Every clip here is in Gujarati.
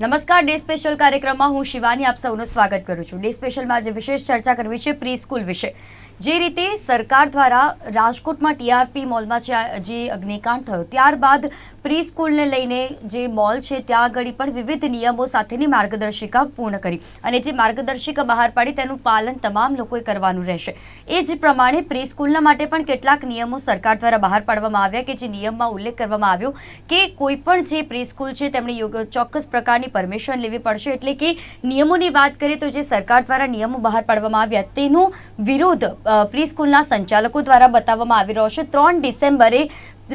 નમસ્કાર, ડે સ્પેશિયલ કાર્યક્રમમાં હું શિવાની આપ સૌનું સ્વાગત કરું છું. ડે સ્પેશિયલમાં આજે વિશેષ ચર્ચા કરવી છે પ્રી સ્કૂલ વિશે. જે રીતે સરકાર દ્વારા રાજકોટમાં ટીઆરપી મોલમાં જે અગ્નિકાંડ થયો, ત્યારબાદ પ્રી સ્કૂલને લઈને જે મોલ છે, ત્યાં આગળ પણ વિવિધ નિયમો સાથેની માર્ગદર્શિકા પૂર્ણ કરી અને જે માર્ગદર્શિકા બહાર પાડી તેનું પાલન તમામ લોકોએ કરવાનું રહેશે. એ જ પ્રમાણે પ્રી સ્કૂલના માટે પણ કેટલાક નિયમો સરકાર દ્વારા બહાર પાડવામાં આવ્યા કે જે નિયમમાં ઉલ્લેખ કરવામાં આવ્યો કે કોઈ પણ જે પ્રી સ્કૂલ છે, તેમણે યોગ્ય ચોક્કસ પ્રકારની પરમિશન લેવી પડશે એટલે કે નિયમોની વાત કરીએ તો જે સરકાર દ્વારા નિયમો બહાર પાડવામાં આવ્યા તેનો વિરોધ પ્રી સ્કૂલના સંચાલકો દ્વારા બતાવવામાં આવી રહ્યો છે. ત્રણ ડિસેમ્બરે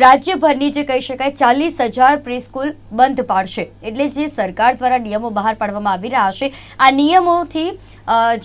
રાજ્યભરની જે કહી શકાય ચાલીસ હજાર પ્રીસ્કૂલ બંધ પાડશે. એટલે જે સરકાર દ્વારા નિયમો બહાર પાડવામાં આવી રહ્યા છે, આ નિયમોથી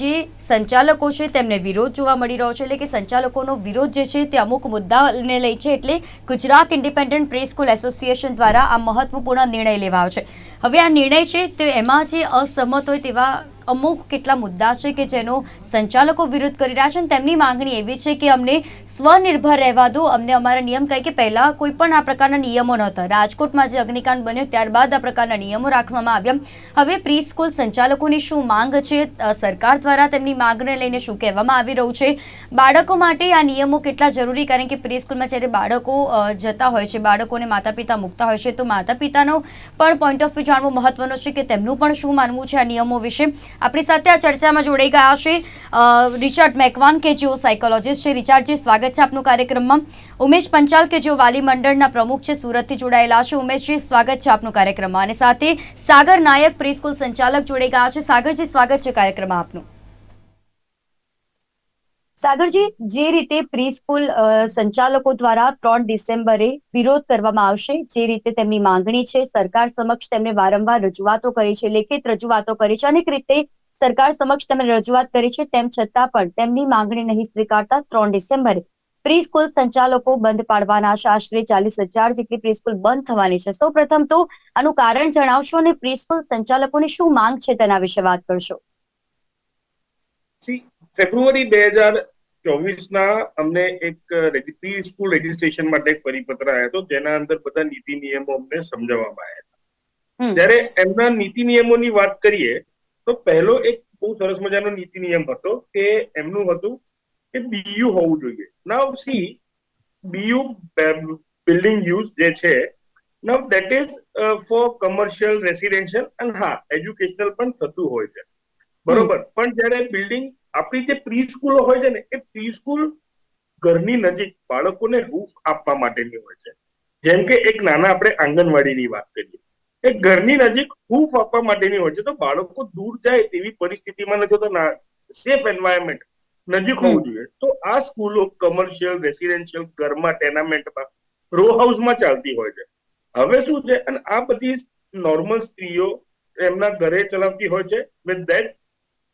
જે સંચાલકો છે તેમને વિરોધ જોવા મળી રહ્યો છે. એટલે કે સંચાલકોનો વિરોધ જે છે તે અમુક મુદ્દાને લઈ છે. એટલે Gujarat independent pre school association દ્વારા આ મહત્વપૂર્ણ નિર્ણય લેવાયો છે. હવે આ નિર્ણય છે તે એમાં જે અસહમત હોય તેવા અમુક કેટલા મુદ્દા છે કે જેનો સંચાલકો વિરોધ કરી રહ્યા છે અને તેમની માંગણી એવી છે કે અમને સ્વનિર્ભર રહેવા દો. અમને અમારા નિયમ કહે કે પહેલાં કોઈ પણ આ પ્રકારના નિયમો નહોતા રાજકોટમાં જે અગ્નિકાંડ બન્યો ત્યારબાદ આ પ્રકારના નિયમો રાખવામાં આવ્યા. હવે પ્રી સ્કૂલ સંચાલકોની શું માંગ છે? સરકાર દ્વારા તેમની માંગને લઈને શું કહેવામાં આવી રહ્યું છે? બાળકો માટે આ નિયમો કેટલા જરૂરી? કારણ કે પ્રી સ્કૂલમાં જ્યારે બાળકો જતા હોય છે, બાળકોને માતા પિતા મૂકતા હોય છે, તો માતા પિતાનો પણ પોઈન્ટ ઓફ વ્યૂ જાણવો મહત્વનો છે કે તેમનું પણ શું માનવું છે આ નિયમો વિશે? આપણી સાથે આ ચર્ચામાં જોડાઈ ગયા છે રિચાર્ડ મેકવાન કે જેઓ સાયકોલોજીસ્ટ છે. રિચાર્ડજી, સ્વાગત છે આપનું કાર્યક્રમમાં. ઉમેશ પંચાલ કે જેઓ વાલી મંડળના પ્રમુખ છે, સુરતથી જોડાયેલા છે. ઉમેશજી, સ્વાગત છે આપનું કાર્યક્રમમાં. અને સાથે સાગર નાયક પ્રી સ્કૂલ સંચાલક જોડાઈ ગયા છે. સાગરજી, સ્વાગત છે કાર્યક્રમમાં આપનું. સાગરજી, જે રીતે પ્રી સ્કૂલ સંચાલકો દ્વારા ત્રણ ડિસેમ્બરે વિરોધ કરવામાં આવશે, જે રીતે તેમની માંગણી છે, સરકાર સમક્ષ તેમને વારંવાર રજૂઆતો કરી છે, લેખિત રજૂઆતો કરી છે, અનેક રીતે સરકાર સમક્ષ તેમણે રજૂઆત કરી છે, તેમ છતાં પણ તેમની માંગણી નહીં સ્વીકારતા ત્રણ ડિસેમ્બરે. પ્રી સ્કૂલ સંચાલકો બંધ પાડવાના છે આશરે ચાલીસ હજાર જેટલી પ્રી સ્કૂલ બંધ થવાની છે. સૌ પ્રથમ તો આનું કારણ જણાવશો અને પ્રી સ્કૂલ સંચાલકોની શું માંગ છે તેના વિશે વાત કરશો. ફેબ્રુઆરી બે હજાર ચોવીસના અમને એક પ્રી સ્કૂલ રજીસ્ટ્રેશન માટે એક પરિપત્ર આવ્યો હતો જેના અંદર બધા નીતિ નિયમો અમને સમજાવવામાં આવ્યા હતા. જ્યારે એમના નીતિ નિયમોની વાત કરીએ તો પહેલો એક બહુ સરસ મજાનો નીતિ નિયમ હતો કે એમનું હતું કે બીયુ હોવું જોઈએ. Now see BU building use જે છે now that is for commercial residential અને હા એજ્યુકેશનલ પણ થતું હોય છે. બરોબર? પણ જ્યારે બિલ્ડિંગ આપણી જે પ્રી સ્કૂલો હોય છે ને એ પ્રી સ્કૂલ ઘરની નજીક બાળકોને રૂફ આપવા માટેની હોય છે. જેમ કે એક નાના આપણે આંગણવાડીની વાત કરીએ. એ ઘરની નજીક હૂફ આપવા માટેની હોય છે. તો બાળકો દૂર જાય તેવી પરિસ્થિતિમાં નથી તો સેફ એન્વાયરમેન્ટ નજીક હોવું જોઈએ. તો આ સ્કૂલો કમર્શિયલ રેસિડેન્શિયલ ઘરમાં ટેનામેન્ટમાં રો હાઉસમાં ચાલતી હોય છે. હવે શું છે? અને આ બધી નોર્મલ સ્ત્રીઓ એમના ઘરે ચલાવતી હોય છે. વિથ ધેટ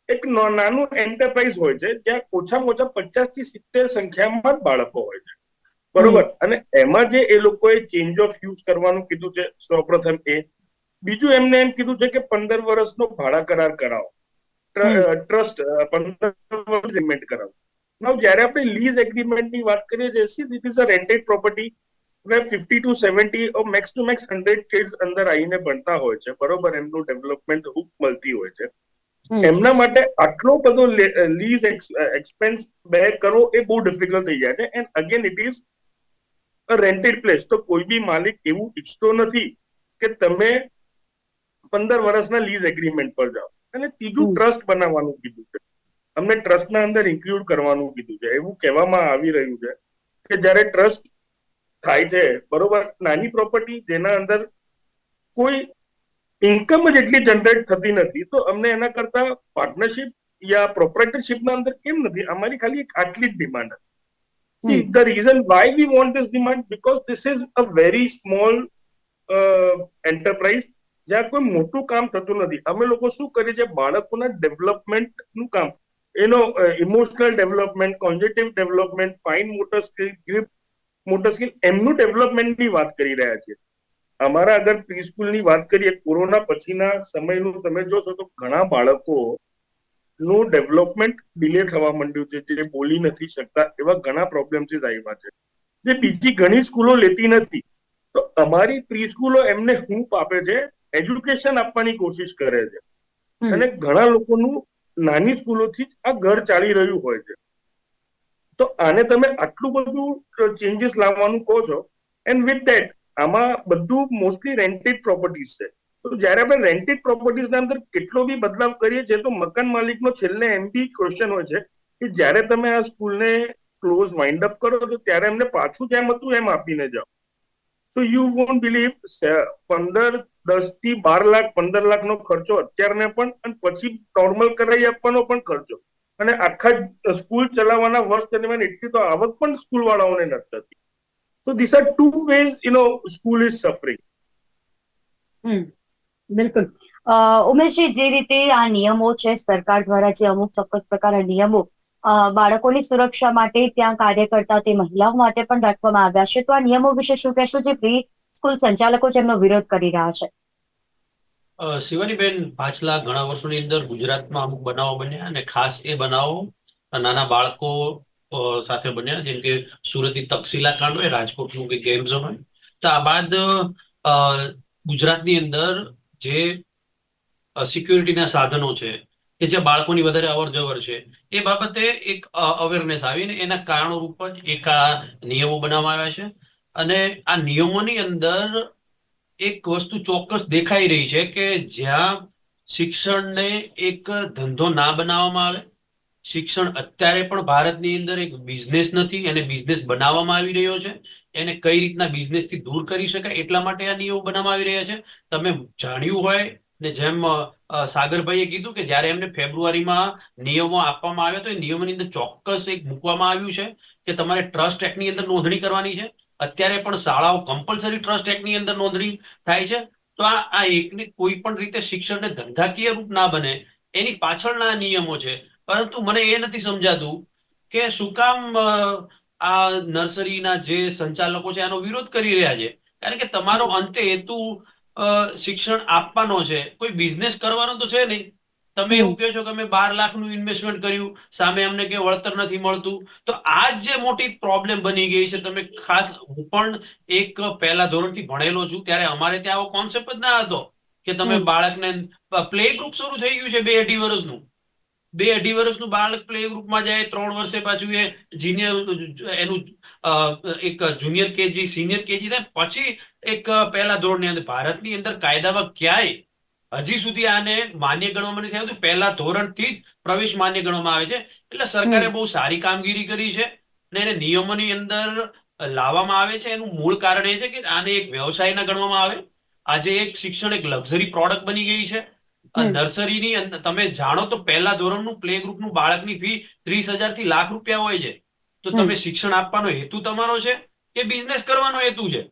એક નાનું એન્ટરપ્રાઇઝ હોય છે જ્યાં ઓછામાં ઓછા પચાસથી સિત્તેર સંખ્યામાં બાળકો હોય છે. બરોબર? અને એમાં જે એ લોકોએ ચેન્જ ઓફ યુઝ કરવાનું કીધું છે સૌપ્રથમ એ. બીજું એમને એમ કીધું છે કે પંદર વર્ષનો ભાડા કરાર કરાવો. ટ્રસ્ટ પંદર વર્ષ એગ્રીમેન્ટ કરાવો. નાવ જ્યારે આપણે લીઝ એગ્રીમેન્ટની વાત કરીએ છીએ see this is a rented property fifty to seventy max to max hundred kids અંદર આવીને ભણતા હોય છે. બરોબર? એમનું ડેવલપમેન્ટ હૂફ મળતી હોય છે. એમના માટે આટલો બધો લીઝ એક્સપેન્સ બેર કરવો એ બહુ ડિફિકલ્ટ થઈ જાય છે. And again it is a rented place તો કોઈ બી માલિક એવું ઈચ્છતો નથી કે તમે પંદર વર્ષના લીઝ એગ્રીમેન્ટ પર જાઓ. અને ત્રીજું ટ્રસ્ટ બનાવવાનું કીધું છે. અમને ટ્રસ્ટના અંદર ઇન્ક્લુડ કરવાનું કીધું છે. એવું કહેવામાં આવી રહ્યું છે કે જ્યારે ટ્રસ્ટ થાય છે બરોબર નાની પ્રોપર્ટી જેના અંદર કોઈ ઇન્કમ જ એટલી જનરેટ થતી નથી તો અમને એના કરતા પાર્ટનરશિપ યા પ્રોપરેટરશિપના અંદર કેમ નથી? અમારી ખાલી એક આટલી જ ડિમાન્ડ હતી. The reason why we want this demand because this is a very small enterprise જ્યાં કોઈ મોટું કામ થતું નથી. અમે લોકો શું કરીએ છીએ? બાળકોના ડેવલપમેન્ટનું કામ. એનો emotional development cognitive development fine motor skill grip motor skill એમનું ડેવલપમેન્ટની વાત કરી રહ્યા છીએ. અમારા અગર પ્રી સ્કૂલની વાત કરીએ કોરોના પછીના સમયનું તમે જોશો તો ઘણા બાળકો નું ડેવલપમેન્ટ ડિલે થવા માંડ્યું છે જે બોલી નથી શકતા એવા ઘણા પ્રોબ્લેમ્સીસ આવ્યા છે. જે બીજી ઘણી સ્કૂલો લેતી નથી. તો અમારી પ્રી સ્કૂલો એમને હૂંફ આપે છે એજ્યુકેશન આપવાની કોશિશ કરે છે. અને ઘણા લોકોનું નાની સ્કૂલોથી જ આ ઘર ચાલી રહ્યું હોય છે. તો આને તમે આટલું બધું ચેન્જીસ લાવવાનું કહો છો એન્ડ વિથ ધેટ આમાં બધું મોસ્ટલી રેન્ટેડ પ્રોપર્ટીઝ છે. તો જ્યારે આપણે રેન્ટેડ પ્રોપર્ટીઝના અંદર કેટલો બી બદલાવ કરીએ છીએ, તો મકાન માલિકનો છેલ્લે એમ બી ક્વેશ્ચન હોય છે કે જ્યારે તમે આ સ્કૂલને ક્લોઝ વાઇન્ડ અપ કરો, તો ત્યારે એમને પાછું જેમ હતું એમ આપીને જાઓ. તો યુ વોન્ટ બિલીવ પંદર દસથી બાર લાખ, પંદર લાખનો ખર્ચો અત્યારને પણ, અને પછી નોર્મલ કરાવી આપવાનો પણ ખર્ચો. અને આખા સ્કૂલ ચલાવવાના વર્ષ દરમિયાન એટલી તો આવક પણ સ્કૂલ વાળાઓને નથી થતી. So this are two ways you know school is suffering બિલકુલ. ઉમેશજી જે રીતે આ નિયમો છે સરકાર દ્વારા જે અમુક ચોક્કસ પ્રકારના નિયમો બાળકોની સુરક્ષા માટે ત્યાં કાર્ય કરતા તે મહિલાઓ માટે પણ રાખવામાં આવ્યા છે તો આ નિયમો વિશે શું કહેશો જે પ્રી સ્કૂલ સંચાલકો જેમનો વિરોધ કરી રહ્યા છે? શિવાનીબેન પાછલા ઘણા વર્ષોની અંદર ગુજરાતમાં અમુક બનાવો બન્યા અને ખાસ એ બનાવો નાના બાળકો સાથે બન્યા, જેમ કે સુરતની તક્ષિલા કાંડ હોય રાજકોટનું કે ગેમ ઝોન હોય તો આ બાદ ગુજરાતની અંદર જે સિક્યુરિટીના સાધનો છે, કે જે બાળકોની વધારે અવર જવર છે, એ બાબતે એક અવેરનેસ આવીને એના કારણો રૂપ જ એક આ નિયમો બનાવવામાં આવ્યા છે. અને આ નિયમોની અંદર એક વસ્તુ ચોક્કસ દેખાઈ રહી છે કે જ્યાં શિક્ષણને એક ધંધો ના બનાવવામાં આવે શિક્ષણ અત્યારે પણ ભારતની અંદર એક બિઝનેસ નથી, એને બિઝનેસ બનાવવામાં આવી રહ્યો છે. એને કઈ રીતના બિઝનેસથી દૂર કરી શકાય એટલા માટે આ નિયમો બનાવવામાં આવી રહ્યા છે. તમે જાણ્યું હોય ને જેમ સાગરભાઈએ કીધું કે જ્યારે એમને ફેબ્રુઆરીમાં નિયમો આપવામાં આવ્યા તો એ નિયમોની અંદર ચોક્કસ એક મૂકવામાં આવ્યું છે કે તમારે ટ્રસ્ટ એક્ટની અંદર નોંધણી કરવાની છે. અત્યારે પણ શાળાઓ કમ્પલસરી ટ્રસ્ટ એક્ટની અંદર નોંધણી થાય છે. તો આ આ એકને કોઈ પણ રીતે શિક્ષણને ધંધાકીય રૂપ ના બને એની પાછળના નિયમો છે. પરંતુ મને એ નથી સમજાતું કે શું કામ આ નર્સરીના જે સંચાલકો છે આનો વિરોધ કરી રહ્યા છે. કારણ કે તમારો અંતે હેતુ શિક્ષણ આપવાનો છે. કોઈ બિઝનેસ કરવાનો તો છે નહીં. તમે એવું કહો છો કે અમે બાર લાખનું ઇન્વેસ્ટમેન્ટ કર્યું સામે અમને કે વળતર નથી મળતું. તો આ જે મોટી પ્રોબ્લેમ બની ગઈ છે તમે ખાસ હું પણ એક પહેલા ધોરણથી ભણેલો છું ત્યારે અમારે ત્યાં આવો કોન્સેપ્ટ જ ના હતો કે તમે બાળકને પ્લે ગ્રુપ શરૂ થઈ ગયું છે બે અઢી વર્ષનું. બે અઢી વર્ષનું બાળક પ્લે ગ્રુપમાં જાય ત્રણ વર્ષે પાછું એ જીનિયર એનું એક જુનિયર કેજી સિનિયર કેજી થાય પછી એક પહેલા ધોરણની અંદર. ભારતની અંદર કાયદામાં ક્યાંય હજી સુધી આને માન્ય ગણવામાં નથી આવતું. પહેલા ધોરણથી જ પ્રવેશ માન્ય ગણવામાં આવે છે. એટલે સરકારે બહુ સારી કામગીરી કરી છે અને એને નિયમોની અંદર લાવવામાં આવે છે. એનું મૂળ કારણ એ છે કે આને એક વ્યવસાય ના ગણવામાં આવે. આજે એક શિક્ષણ એક લક્ઝરી પ્રોડક્ટ બની ગઈ છે. નર્સરીની તમે જાણો તો પહેલા ધોરણનું પ્લે ગ્રુપનું બાળકની ફી ત્રીસ હજારથી લાખ રૂપિયા હોય છે. તો તમે શિક્ષણ આપવાનો હેતુ તમારો છે કે બિઝનેસ કરવાનો હેતુ છે?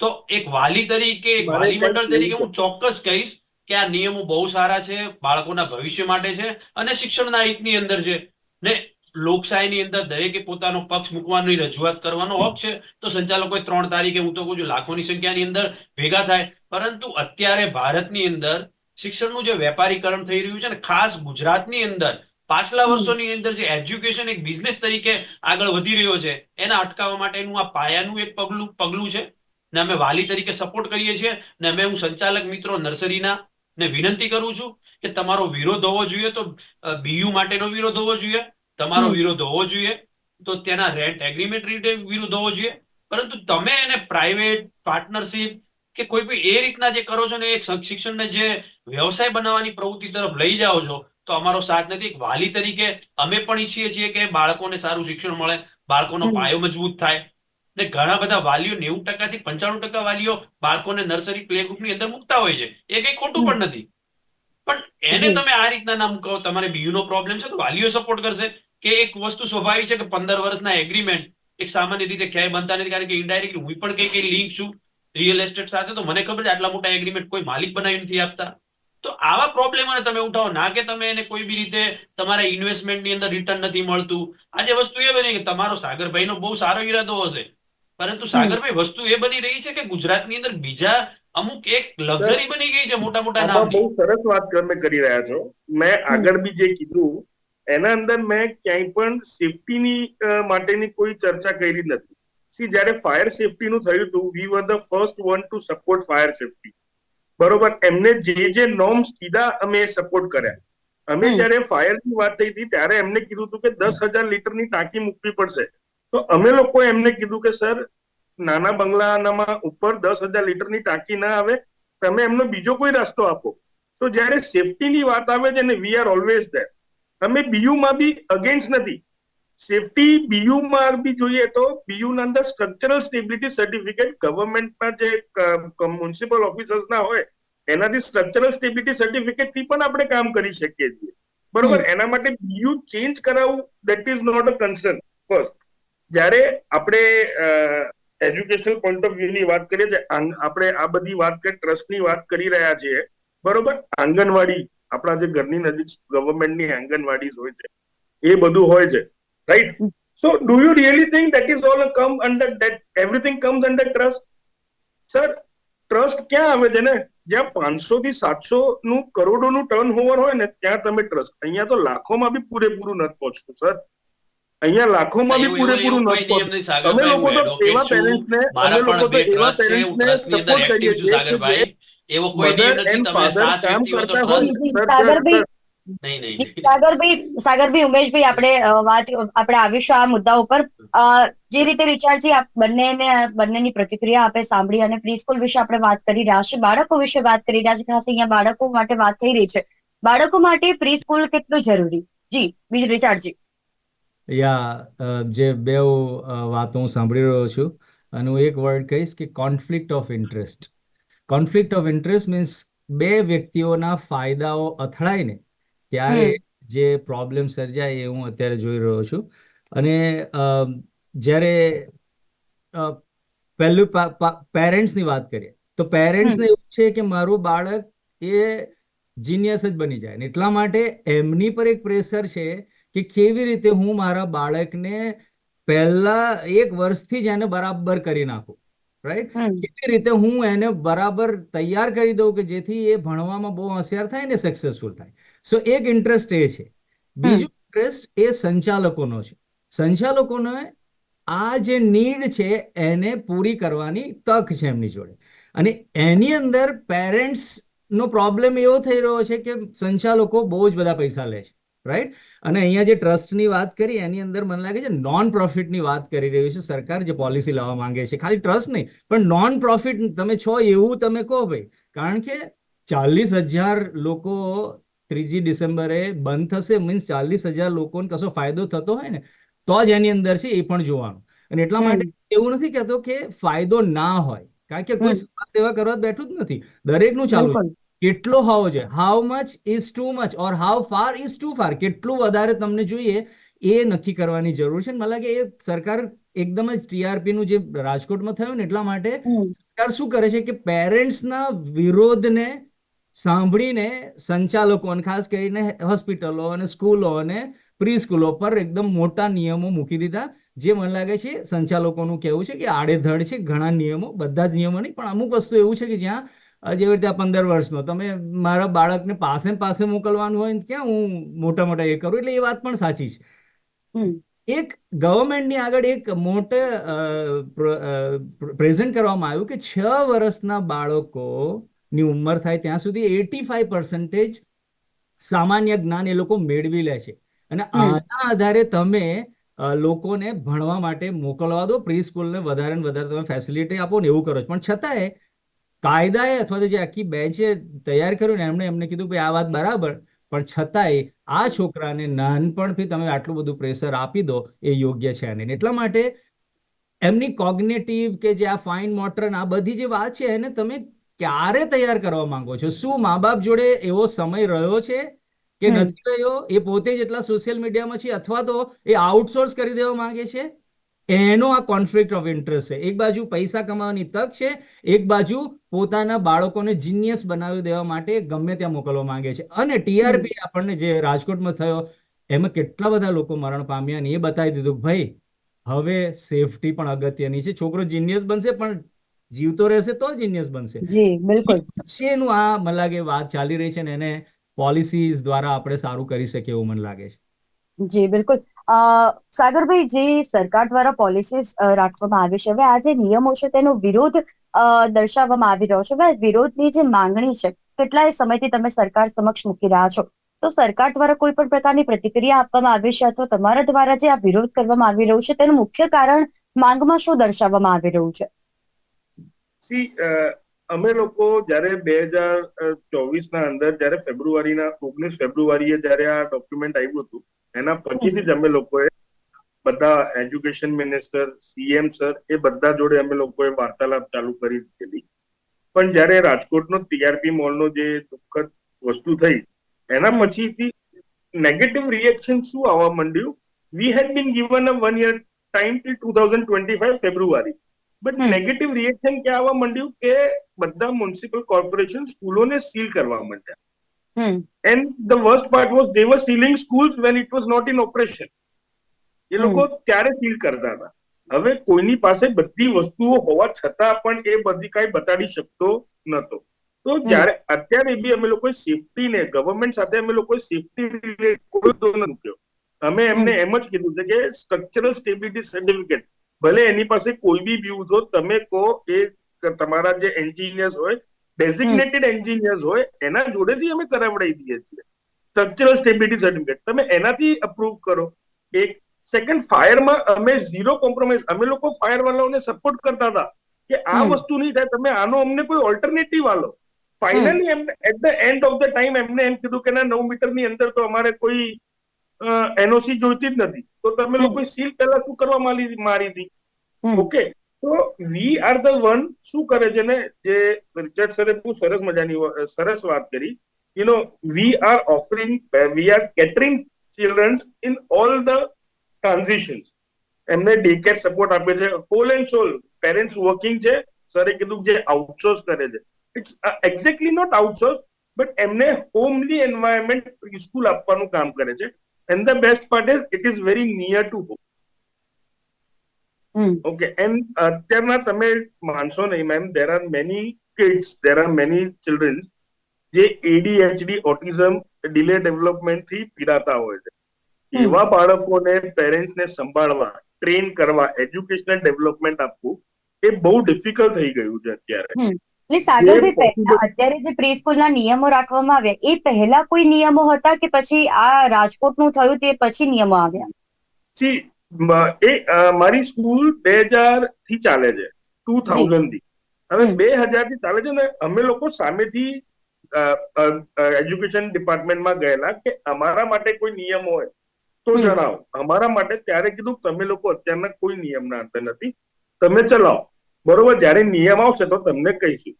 તો એક વાલી તરીકે એક વાલી મંડળ તરીકે હું ચોક્કસ કહીશ કે આ નિયમો બહુ સારા છે બાળકોના ભવિષ્ય માટે છે અને શિક્ષણના હિતની અંદર છે. ને લોકશાહીની અંદર દરેકે પોતાનો પક્ષ મૂકવાની રજૂઆત કરવાનો હક છે. તો સંચાલકોએ ત્રણ તારીખે હું તો કહું છું લાખોની સંખ્યાની અંદર ભેગા થાય. પરંતુ અત્યારે ભારતની અંદર શિક્ષણનું જે વેપારીકરણ થઈ રહ્યું છે ને ખાસ ગુજરાતની અંદર પાછલા વર્ષોની અંદર જે એજ્યુકેશન એક બિઝનેસ તરીકે આગળ વધી રહ્યો છે એને અટકાવવા માટેનું આ પાયાનું એક પગલું પગલું છે. ને અમે વાલી તરીકે સપોર્ટ કરીએ છીએ ને અમે હું સંચાલક મિત્રો નર્સરીના ને વિનંતી કરું છું કે તમારો વિરોધ હોવો જોઈએ તો બીયુ માટેનો વિરોધ હોવો જોઈએ તમારો વિરોધ હોવો જોઈએ તો તેના રેન્ટ એગ્રીમેન્ટ રીતે વિરોધ હોવો જોઈએ. પરંતુ તમે એને પ્રાઇવેટ પાર્ટનરશિપ કે કોઈ બી એ રીતના જે કરો છો ને એક શિક્ષણને જે વ્યવસાય બનાવવાની પ્રવૃત્તિ તરફ લઈ જાઓ છો તો અમારો સાથ નથી. એક વાલી તરીકે અમે પણ ઈચ્છીએ છીએ કે બાળકોને સારું શિક્ષણ મળે બાળકોનો પાયો મજબૂત થાય. ને ઘણા બધા વાલીઓ નેવું ટકાથી પંચાણું ટકા વાલીઓ બાળકોને નર્સરી પ્લે ગ્રુપની અંદર મૂકતા હોય છે. એ કઈ ખોટું પણ નથી. પણ એને. તમે આ રીતના ના મૂકો તમારે BU નો પ્રોબ્લેમ છે તો વાલીઓ સપોર્ટ કરશે કે એક વસ્તુ સ્વાભાવિક છે કે પંદર વર્ષના એગ્રીમેન્ટ એક સામાન્ય રીતે ક્યાંય બનતા નથી કારણ કે ઇન્ડાયરેક્ટલી હું પણ કઈ કઈ લિંક છું. રિયલ એસ્ટેટ સાથે તો મને ખબર છે આટલા મોટા એગ્રીમેન્ટ કોઈ માલિક બનાવી નથી આપતા. તો આવા પ્રોબ્લેમોને તમે ઉઠાવો. ના કે તમે એને કોઈ બી રીતે તમારા ઇન્વેસ્ટમેન્ટની અંદર રિટર્ન નથી મળતું. આજે વસ્તુ એ બની કે તમારો સાગરભાઈનો બહુ સારો ઈરાદો હશે. પરંતુ સાગરભાઈ વસ્તુ એ બની રહી છે કે ગુજરાતની અંદર બીજા અમુક એક લક્ઝરી બની ગઈ છે મોટા મોટા નામ બહુ સરસ વાત તમે કરી રહ્યા છો. મેં આગળ બી જે કીધું એના અંદર મેં ક્યાંય પણ સેફટીની માટેની કોઈ ચર્ચા કરી નથી. સી જ્યારે ફાયર સેફટીનું થયું હતું we were the first one to support fire safety બરોબર? એમને જે જે નોર્મ્સ કીધા અમે સપોર્ટ કર્યા. અમે. જ્યારે ફાયરની વાત થઈ હતી ત્યારે એમને કીધું હતું કે દસ હજાર લીટરની ટાંકી મૂકવી પડશે. તો અમે લોકો એમને કીધું કે સર નાના બંગલાનામાં ઉપર દસ હજાર લીટરની ટાંકી ના આવે. તમે એમનો બીજો કોઈ રસ્તો આપો. તો જ્યારે સેફટીની વાત આવે છે ને વી આર ઓલવેઝ ધેર અમે બીયુમાં બી અગેન્સ્ટ નથી. સેફટી બીયુમાં બી જોઈએ તો બીયુના અંદર સ્ટ્રક્ચરલ સ્ટેબિલિટી સર્ટિફિકેટ ગવર્મેન્ટના જે મ્યુનિસિપલ ઓફિસર્સના હોય એનાથી સ્ટ્રક્ચરલ સ્ટેબિલિટી સર્ટિફિકેટથી પણ આપણે કામ કરી શકીએ છીએ. બરોબર? એના માટે બીયુ ચેન્જ કરાવવું that is not a concern first જ્યારે આપણે એજ્યુકેશનલ પોઈન્ટ ઓફ વ્યૂ ની વાત કરીએ છીએ આપણે આ બધી વાત કરી ટ્રસ્ટની વાત કરી રહ્યા છીએ બરોબર? આંગણવાડી આપણા જે ઘરની નજીક ગવર્મેન્ટની આંગણવાડી હોય છે એ બધું હોય છે. Right so do you really think that is all come under that everything comes under trust sir trust ક્યાં આવે છે ને? જ્યાં પાંચસો થી સાતસો નું કરોડોનું ટર્ન ઓવર હોય ને ત્યાં તમે ટ્રસ્ટ અહીંયા તો લાખોમાં બી પૂરેપૂરું નથી પહોંચતું સર અહીંયા લાખોમાં બી પૂરેપૂરું નથી પહોંચતું. અમે લોકો તો એવા. પેરેન્ટ્સને અમે લોકો તો એવા પેરેન્ટ્સને સપોર્ટ કરીએ છીએ એવો કોઈ નિયમ નથી તમે સાત કામ વ્યક્તિઓ તો કરતા ટ્રસ્ટ હોય. સાગરભાઈ, સર, નહીં નહીં સાગરભાઈ સાગરભાઈ ઉમેશભાઈ આપણે વાત આપણે આવીશું આ મુદ્દા ઉપર જે રીતે રિચાર્ડજી આપ બંનેને બંનેની પ્રતિક્રિયા આપે સાંભળી અને પ્રીસ્કૂલ વિશે આપણે વાત કરી રહ્યા છીએ. બાળકો વિશે વાત કરી રહ્યા છે ખાસ અહીંયા બાળકો માટે વાત થઈ રહી છે. બાળકો માટે પ્રીસ્કૂલ કેટલું જરૂરી? જી બીજું રિચાર્ડજી યા જે બે વાતો હું સાંભળી રહ્યો છું અને હું એક વર્ડ કહીશ કે conflict of interest conflict of interest means બે વ્યક્તિઓના ફાયદાઓ અથડાઈને ત્યારે જે પ્રોબ્લેમ સર્જાય એ હું અત્યારે જોઈ રહ્યો છું. અને જ્યારે પહેલું પેરેન્ટ્સની વાત કરીએ તો પેરેન્ટ્સને એવું છે કે મારું બાળક એ જીનિયસ જ બની જાય. ને એટલા માટે એમની પર એક પ્રેશર છે કે કેવી રીતે હું મારા બાળકને પહેલા એક વર્ષથી જ એને બરાબર કરી નાખું રાઈટ કેવી રીતે હું એને બરાબર તૈયાર કરી દઉં કે જેથી એ ભણવામાં બહુ હોશિયાર થાય ને સક્સેસફુલ થાય. સો એક ઇન્ટરેસ્ટ એ છે. બીજું ઇન્ટરેસ્ટ એ સંચાલકોનો છે. સંચાલકોને આ જે નીડ છે એને પૂરી કરવાની તક છે એમની જોડે. અને એની અંદર પેરેન્ટ્સ નો પ્રોબ્લેમ એવો થઈ રહ્યો છે કે સંચાલકો બહુ જ બધા પૈસા લે છે રાઈટ અને અહીંયા જે ટ્રસ્ટની વાત કરી એની અંદર મને લાગે છે નોન પ્રોફિટની વાત કરી રહ્યું છે. સરકાર જે પોલિસી લાવવા માંગે છે. ખાલી ટ્રસ્ટ નહીં પણ નોન પ્રોફિટ તમે છો એવું તમે કહો ભાઈ. કારણ કે ચાલીસ હજાર લોકો ત્રીજી ડિસેમ્બરે બંધ થશે મીન્સ ચાલીસ હજાર લોકોને કશો ફાયદો થતો હોય ને તો જ એની અંદર છે એ પણ જોવાનું. અને એટલા માટે એવું નથી કહેતો કે ફાયદો ના હોય કારણ કે કોઈ સમાજ સેવા કરવા બેઠું જ નથી. દરેકનું ચાલુ કેટલો હોવો જોઈએ? How much is too much or how far is too far કેટલું વધારે તમને જોઈએ એ નક્કી કરવાની જરૂર છે. મને લાગે એ સરકાર એકદમ જ ટીઆરપી નું જે રાજકોટમાં થયું ને એટલા માટે સરકાર શું કરે છે કે પેરેન્ટ્સના વિરોધને સાંભળીને સંચાલકો અને ખાસ કરીને હોસ્પિટલો અને સ્કૂલો અને પ્રી સ્કૂલો પર એકદમ મોટા નિયમો મૂકી દીધા જે મને લાગે છે સંચાલકોનું કહેવું છે કે આડેધડ છે ઘણા નિયમો બધા જ નિયમો નહીં પણ અમુક વસ્તુ એવું છે કે જ્યાં જેવી રીતે આ પંદર વર્ષનો તમે મારા બાળકને પાસે ને પાસે મોકલવાનું હોય ને ક્યાં હું મોટા મોટા એ કરું એટલે એ વાત પણ સાચી છે. એક ગવર્મેન્ટની આગળ એક મોટે પ્રેઝન્ટ કરવામાં આવ્યું કે છ વર્ષના બાળકોની ઉંમર થાય ત્યાં સુધી એટી ફાઈવ પર્સન્ટેજ સામાન્ય જ્ઞાન એ લોકો મેળવી લે છે. અને આના આધારે તમે લોકોને ભણવા માટે મોકલવા દો પ્રી સ્કૂલને વધારે ને વધારે તમે ફેસિલિટી આપો ને એવું કરો છો. પણ છતાંય કાયદાએ અથવા તો જે આખી બેન્ચે તૈયાર કર્યું ને એમણે એમને કીધું કે આ વાત બરાબર પણ છતાંય આ છોકરાને નાનપણથી તમે આટલું બધું પ્રેશર આપી દો એ યોગ્ય છે નહીં. એટલા માટે એમની કોગ્નેટિવ કે જે આ ફાઇન મોટર આ બધી જે વાત છે એને તમે ક્યારે તૈયાર કરવા માંગો છો? શું મા બાપ જોડે એવો સમય રહ્યો છે કે નથી રહ્યો? એ પોતે જ એટલા સોશિયલ મીડિયામાં છે અથવા તો એ આઉટસોર્સ કરી દેવા માંગે છે? એનો આ કોન્ફ્લિક્ટ ઓફ ઇન્ટરેસ્ટ છે. એક બાજુ પૈસા કમાવાની તક છે એક બાજુ પોતાના બાળકોને જીનિયસ બનાવી દેવા માટે ગમે ત્યાં મોકલવા માંગે છે. અને ટીઆરપી આપણને જે રાજકોટમાં થયો એમાં કેટલા બધા લોકો મરણ પામ્યા ને એ બતાવી દીધું ભાઈ હવે સેફટી પણ અગત્યની છે. છોકરો જીનિયસ બનશે પણ જીવતો રહેશે તો જીનિયસ બનશે. જી બિલકુલ. શેનું આ મને લાગે વાત ચાલી રહી છે ને એને પોલિસીઝ દ્વારા આપણે સારું કરી શકીએ એવું મને લાગે છે. જી બિલકુલ. સાગરભાઈ જે સરકાર દ્વારા પોલિસીસ રાખવામાં આવી છે હવે આ જે નિયમો છે તેનો વિરોધ દર્શાવવામાં આવી રહ્યો છે. હવે વિરોધની જે માંગણી છે કેટલાય સમયથી તમે સરકાર સમક્ષ મૂકી રહ્યા છો? તો સરકાર દ્વારા કોઈ પણ પ્રકારની પ્રતિક્રિયા આપવામાં આવી છે અથવા તમારા દ્વારા જે આ વિરોધ કરવામાં આવી રહ્યું છે તેનું મુખ્ય કારણ માંગમાં શું દર્શાવવામાં આવી રહ્યું છે? સી અમે લોકો જ્યારે બે હજાર ચોવીસ ના અંદર જ્યારે ફેબ્રુઆરીના, ઓગણીસ ફેબ્રુઆરીએ જ્યારે આ ડોક્યુમેન્ટ આવ્યું હતું, એના પછીથી જ અમે લોકોએ બધા એજ્યુકેશન મિનિસ્ટર સીએમ સર એ બધા જોડે અમે લોકોએ વાર્તાલાપ ચાલુ કરી દીધેલી. પણ જ્યારે રાજકોટનો ટીઆરપી મોલનો જે દુઃખદ વસ્તુ થઈ, એના પછીથી નેગેટિવ રિએક્શન શું આવવા માંડ્યું? We had been given a one year time till two thousand twenty February but negative reaction ક્યાં આવવા માંડ્યું? કે બધા મ્યુનિસિપલ કોર્પોરેશન સ્કૂલોને સીલ કરવા માંડ્યા. And the worst part was they were sealing schools when it was not in operation એ લોકો ત્યારે સીલ કરતા હતા. હવે કોઈની પાસે બધી વસ્તુઓ હોવા છતાં પણ એ બધી કઈ બતાડી શકતો નતો. તો જ્યારે અત્યારે બી અમે લોકોએ સેફટી ને ગવર્મેન્ટ સાથે અમે લોકોએ સેફટી કોઈ દો નથી અમે એમને એમ જ કીધું છે કે સ્ટ્રક્ચરલ સ્ટેબિલિટી સર્ટિફિકેટ ભલે એની પાસે કોઈ બી વ્યૂ જો તમે કહો એ તમારા જે એન્જિનિયર્સ હોય ડેઝિગ્નેટેડ એન્જિનિયર્સ હોય એના જોડેથી અમે કરાવડાવી દઈએ છીએ. સ્ટ્રક્ચરલ સ્ટેબિલિટી સર્ટિફિકેટ તમે એનાથી અપ્રૂવ કરો. એક સેકન્ડ ફાયરમાં અમે ઝીરો કોમ્પ્રોમાઇઝ અમે લોકો ફાયર વાળાઓને સપોર્ટ કરતા હતા કે આ વસ્તુ નહીં થાય. તમે આનો અમને કોઈ ઓલ્ટરનેટિવ આલો. ફાઇનલી એમને at the end of the time એમને એમ કીધું કે ના નવ મીટરની અંદર તો અમારે કોઈ એનઓસી જોઈતી જ નથી. તો તમે. લોકો સીલ પહેલા શું કરવા મારી મારી હતી? ઓકે. તો વી આર ધ વન શું કરે છે ને? જે રિચર્ડ સરે બહુ સરસ મજાની સરસ વાત કરી. You know we are offering we are catering childrens in all the transitions એમને ડે કેર સપોર્ટ આપે છે. Whole and sole parents working છે. સરે કીધું જે આઉટસોર્સ કરે છે. It's exactly not outsource but એમને હોમલી એન્વાયરમેન્ટ સ્કૂલ આપવાનું કામ કરે છે. And the best part is it is very near to home. Mm. Okay and અત્યારના તમે માનશો નહીં ma'am there are many kids there are many children's જે એડીએચડી ઓટિઝમ ડિલે development થી પીડાતા હોય છે એવા બાળકોને પેરેન્ટ્સને સંભાળવા ટ્રેન કરવા એજ્યુકેશનલ ડેવલપમેન્ટ આપવું એ બહુ ડિફિકલ્ટ થઈ ગયું છે અત્યારે એટલે સાગરભાઈ પહેલા અત્યારે જે પ્રી સ્કૂલના નિયમો રાખવામાં આવ્યા એ પહેલા કોઈ નિયમો હતા કે પછી આ રાજકોટનું થયું તે પછી નિયમો આવ્યા? સી એ મારી સ્કૂલ બે હજારથી ચાલે છે ટુ થાઉઝન્ડથી. હવે. બે હજારથી ચાલે છે ને અમે લોકો સામેથી એજ્યુકેશન ડિપાર્ટમેન્ટમાં ગયેલા કે અમારા માટે કોઈ નિયમ હોય તો જણાવો. અમારા માટે ત્યારે કીધું તમે લોકો અત્યારના કોઈ નિયમના અંદર નથી તમે ચલાવો. બરોબર? જ્યારે નિયમ આવશે તો તમને કહીશું.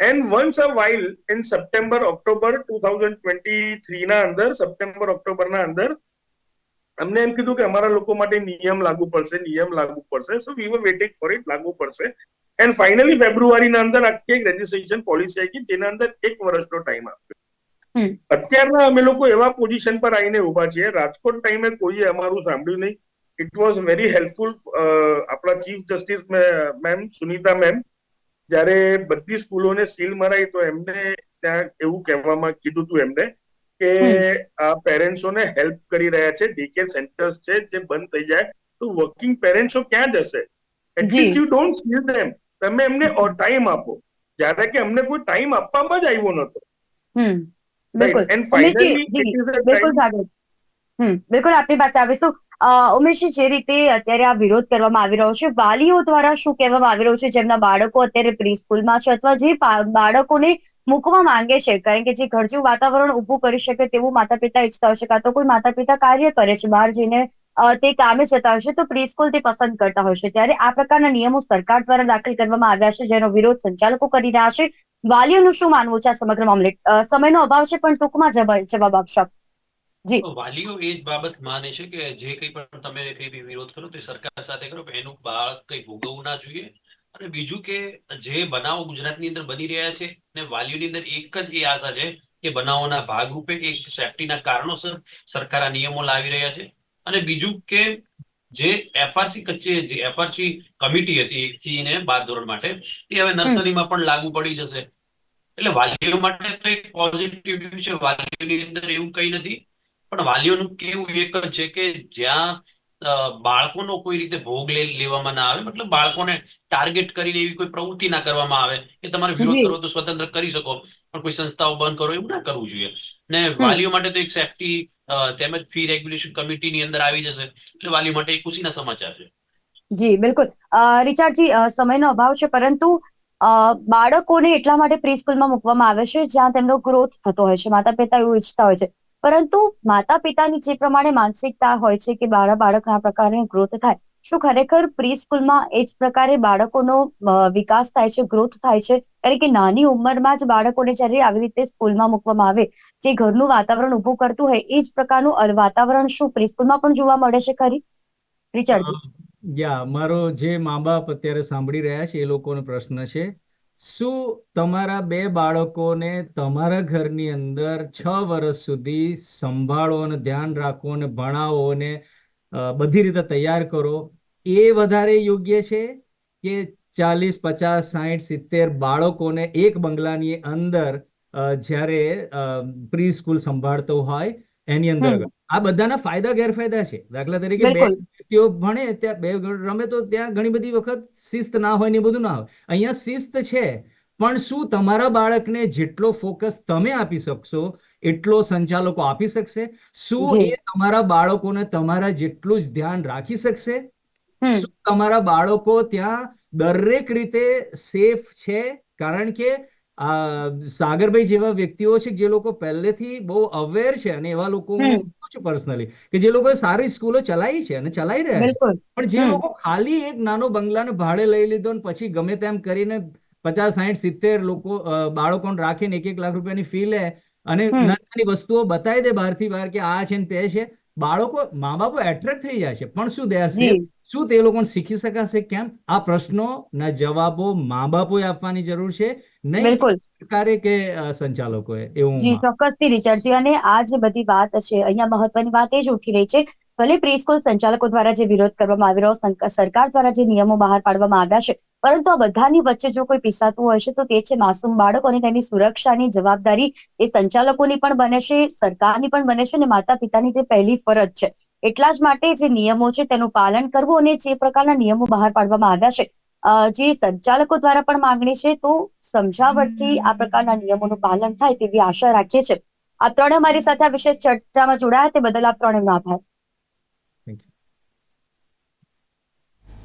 And once a while in September October two thousand twenty three ના અંદર સપ્ટેમ્બર ઓક્ટોબર ના અંદર અમને એમ કીધું કે અમારા લોકો માટે નિયમ લાગુ પડશે નિયમ લાગુ પડશે. So we were waiting for it લાગુ પડશે. એન્ડ ફાઇનલી ફેબ્રુઆરીના અંદર આખી એક રજીસ્ટ્રેશન પોલિસી આવી જેના અંદર એક વર્ષનો ટાઈમ આપ્યો અત્યારના અમે લોકો એવા પોઝિશન પર આવીને ઊભા છીએ. રાજકોટ ટાઈમે કોઈએ અમારું સાંભળ્યું નહીં. ઇટ વોઝ વેરી હેલ્પફુલ આપણા chief justice ma'am Sunita ma'am જ્યારે બધી સ્કૂલોને સીલ મરાઈ તો એમને ત્યાં એવું કહેવામાં કીધું હતું એમને કે આ પેરેન્ટ્સોને હેલ્પ કરી રહ્યા છે ડીકે સેન્ટર્સ છે જે બંધ થઈ જાય તો વર્કિંગ પેરેન્ટ્સો ક્યાં જશે? At least. You don't seal them તમે એમને ટાઈમ આપો. જ્યારે કે અમને કોઈ ટાઈમ આપવામાં જ આવ્યો નતો બિલકુલ. એન્ડ ફાઇનલી બિલકુલ આપની પાસે આવીશું. અ, ઉમેશજી જે રીતે અત્યારે આ વિરોધ કરવામાં આવી રહ્યો છે વાલીઓ દ્વારા શું કહેવામાં આવી રહ્યું છે? જેમના બાળકો અત્યારે પ્રી સ્કૂલમાં છે અથવા જે બાળકોને મૂકવા માંગે છે કારણ કે જે ઘર વાતાવરણ ઊભું કરી શકે તેવું માતા પિતા ઈચ્છતા છે કાં તો કોઈ માતા પિતા કાર્ય કરે છે બહાર જઈને તે કામે જતા હશે તો પ્રી સ્કૂલ તે પસંદ કરતા હોય છે. ત્યારે આ પ્રકારના નિયમો સરકાર દ્વારા દાખલ કરવામાં આવ્યા છે જેનો વિરોધ સંચાલકો કરી રહ્યા છે. વાલીઓનું શું માનવું છે આ સમગ્ર મામલે? સમયનો અભાવ છે પણ ટૂંકમાં જવાબ આપશો જી. તો વાલીઓ એ જ બાબત માને છે કે જે કંઈ પણ તમે કંઈ બી વિરોધ કરો તે સરકાર સાથે કરો પણ એનું બાળક કંઈ ભોગવવું ના જોઈએ. અને બીજું કે જે બનાવો ગુજરાતની અંદર બની રહ્યા છે ને વાલીઓની અંદર એક જ એ આશા છે કે બનાવોના ભાગરૂપે એક સેફટીના કારણોસર સરકાર આ નિયમો લાવી રહ્યા છે. અને બીજું કે જે એફઆરસી કચ્ચે જે એફઆરસી કમિટી હતી એક ને બાર ધોરણ માટે એ હવે નર્સરીમાં પણ લાગુ પડી જશે. એટલે વાલીઓ માટે તો એક પોઝિટિવ છે વાલીઓની અંદર એવું કંઈ નથી. પણ વાલીઓનું કેવું એક જ છે કે જ્યાં બાળકોનો કોઈ રીતે ભોગ લેવામાં ના આવે મતલબ બાળકોને ટાર્ગેટ કરીને એવી કોઈ પ્રવૃત્તિ ના કરવામાં આવે કે તમારે વિરોધ કરવો તો સ્વતંત્ર કરી શકો પણ કોઈ સંસ્થાઓ બંધ કરો એવું ના કરવું જોઈએ. ને વાલીઓ માટે તો એક સેફટી તેમજ ફી રેગ્યુલેશન કમિટીની અંદર આવી જશે એટલે વાલીઓ માટે એક ખુશીના સમાચાર છે. જી બિલકુલ. રિચાર્ડજી સમયનો અભાવ છે પરંતુ બાળકોને એટલા માટે પ્રી સ્કૂલમાં મૂકવામાં આવે છે જ્યાં તેમનો ગ્રોથ થતો હોય છે માતા પિતા એવું ઈચ્છતા હોય છે. પરંતુ માતા પિતાની જે પ્રમાણે માનસિકતા હોય છે કે બાળક બાળકના પ્રકારે ગ્રોથ થાય શું ખરેખર પ્રી સ્કૂલમાં એ જ પ્રકારે બાળકોનો વિકાસ થાય છે ગ્રોથ થાય છે? કારણ કે નાની ઉંમરમાં જ બાળકોને જ્યારે આવી રીતે સ્કૂલમાં મૂકવામાં આવે જે ઘરનું વાતાવરણ ઊભું કરતું હોય એ જ પ્રકારનું વાતાવરણ શું પ્રી સ્કૂલમાં પણ જોવા મળે છે ખરી? રિચાર્ડજી. યા મારો જે મા બાપ અત્યારે સાંભળી રહ્યા છે એ લોકોનો પ્રશ્ન છે. શું તમારા બે બાળકોને તમારા ઘરની અંદર છ વર્ષ સુધી સંભાળો અને ધ્યાન રાખો અને ભણાવો અને બધી રીતે તૈયાર કરો? એ વધારે યોગ્ય છે કે ચાલીસ, પચાસ સાહીઠ સિત્તેર બાળકોને એક બંગલાની અંદર જ્યારે પ્રી સ્કૂલ સંભાળતો હોય એની અંદર આ બધાના ફાયદા ગેરફાયદા છે. દાખલા તરીકે બે વ્યક્તિઓ ભણે ત્યાં બે રમે તો ત્યાં ઘણી બધી વખત શિસ્ત ના હોય ને બધું ના હોય. અહીંયા શિસ્ત છે પણ શું તમારા બાળકને જેટલો ફોકસ તમે આપી શકશો એટલો સંચાલકો આપી શકશે? શું એ તમારા બાળકોને તમારા જેટલું જ ધ્યાન રાખી શકશે? શું તમારા બાળકો ત્યાં દરેક રીતે સેફ છે? કારણ કે આ સાગરભાઈ જેવા વ્યક્તિઓ છે જે લોકો પહેલેથી બહુ અવેર છે અને એવા લોકો હું છું પર્સનલી કે જે લોકો સારી સ્કૂલો ચલાવી છે અને ચલાવી રહ્યા છે. પણ જે લોકો ખાલી એક નાનો બંગલાને ભાડે લઈ લીધો ને પછી ગમે તેમ કરીને પચાસ સાહીઠ સિત્તેર લોકો બાળકોને રાખીને એક એક લાખ રૂપિયાની ફી લે અને નાની વસ્તુઓ બતાવી દે બહારથી બહાર કે આ છે ને તે છે. બાળકો મા બાપો એટ્રેક્ટ થઈ જાય છે. પણ શું દે શું તે લોકો શીખી શકાશે? કેમ? આ પ્રશ્નો ના જવાબો મા બાપોએ આપવાની જરૂર છે. નહીં બિલકુલ. સરકારે કે સંચાલકો સંચાલકોએ? એવું જી. ચોક્કસથી રિચર્ડજી અને આ જે બધી વાત છે અહીંયા મહત્વની વાત એ જ ઉઠી રહી છે. ભલે પ્રીસ્કૂલ સંચાલકો દ્વારા જે વિરોધ કરવામાં આવી રહ્યો સરકાર દ્વારા જે નિયમો બહાર પાડવામાં આવ્યા છે પરંતુ આ બધાની વચ્ચે જો કોઈ પીસાતું હોય છે, તો તે છે માસૂમ બાળકો અને તેની સુરક્ષાની જવાબદારી એ સંચાલકોની પણ બને છે, સરકારની પણ બને છે અને માતા પિતાની તે પહેલી ફરજ છે. એટલા જ માટે જે નિયમો છે તેનું પાલન કરવું અને જે પ્રકારના નિયમો બહાર પાડવામાં આવ્યા છે જે સંચાલકો દ્વારા પણ માંગણી છે, તો સમજાવટથી આ પ્રકારના નિયમોનું પાલન થાય તેવી આશા રાખીએ છીએ. આ ત્રણે મારી સાથે આ વિશેષ ચર્ચામાં જોડાયા તે બદલ આપ ત્રણેનો આભાર Thank you.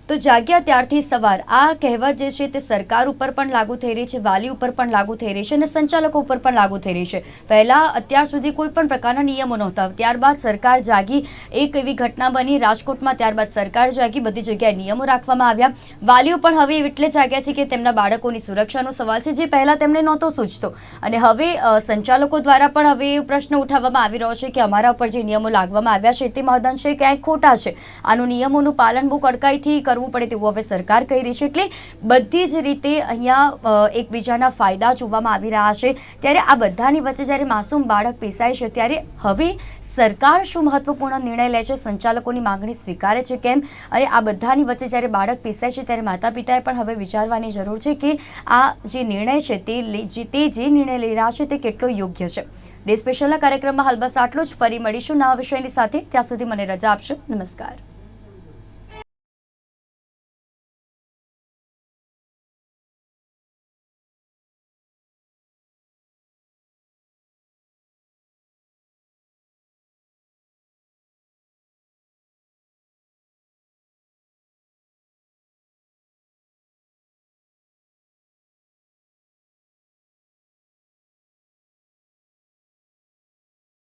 તો જાગ્યા ત્યારથી સવાર આ કહેવત જે છે તે સરકાર ઉપર પણ લાગુ થઈ રહી છે, વાલી ઉપર પણ લાગુ થઈ રહી છે અને સંચાલકો ઉપર પણ લાગુ થઈ રહી છે. પહેલાં અત્યાર સુધી કોઈ પણ પ્રકારના નિયમો નહોતા. ત્યારબાદ સરકાર જાગી, એક એવી ઘટના બની રાજકોટમાં. ત્યારબાદ સરકાર જાગી, બધી જગ્યાએ નિયમો રાખવામાં આવ્યા. વાલીઓ પણ હવે એટલે જાગ્યા છે કે તેમના બાળકોની સુરક્ષાનો સવાલ છે, જે પહેલાં તેમને નહોતો સૂચતો અને હવે સંચાલકો દ્વારા પણ હવે એ પ્રશ્ન ઉઠાવવામાં આવી રહ્યો છે કે અમારા ઉપર જે નિયમો લાગવામાં આવ્યા છે, તે મહદઅંશે ક્યાંય ખોટા છે. આનું નિયમોનું પાલન બહુ કડકાઈથી કરવું પડે તેવું હવે સરકાર કહી રહી છે. એટલે બધી જ રીતે અહીંયા એકબીજાના ફાયદા જોવામાં આવી રહ્યા છે. ત્યારે આ બધાની વચ્ચે જ્યારે માસૂમ બાળક પીસાય છે, ત્યારે હવે સરકાર શું મહત્વપૂર્ણ નિર્ણય લે છે, સંચાલકોની માંગણી સ્વીકારે છે કેમ? અને આ બધાની વચ્ચે જ્યારે બાળક પીસાય છે, ત્યારે માતા પિતાએ પણ હવે વિચારવાની જરૂર છે કે આ જે નિર્ણય છે, તે જે તે જે નિર્ણય લઈ રહ્યા છે, તે કેટલો યોગ્ય છે. ડે સ્પેશિયલના કાર્યક્રમમાં હાલ બસ આટલું જ. ફરી મળીશું નવા વિષયની સાથે. ત્યાં સુધી મને રજા આપશો. નમસ્કાર.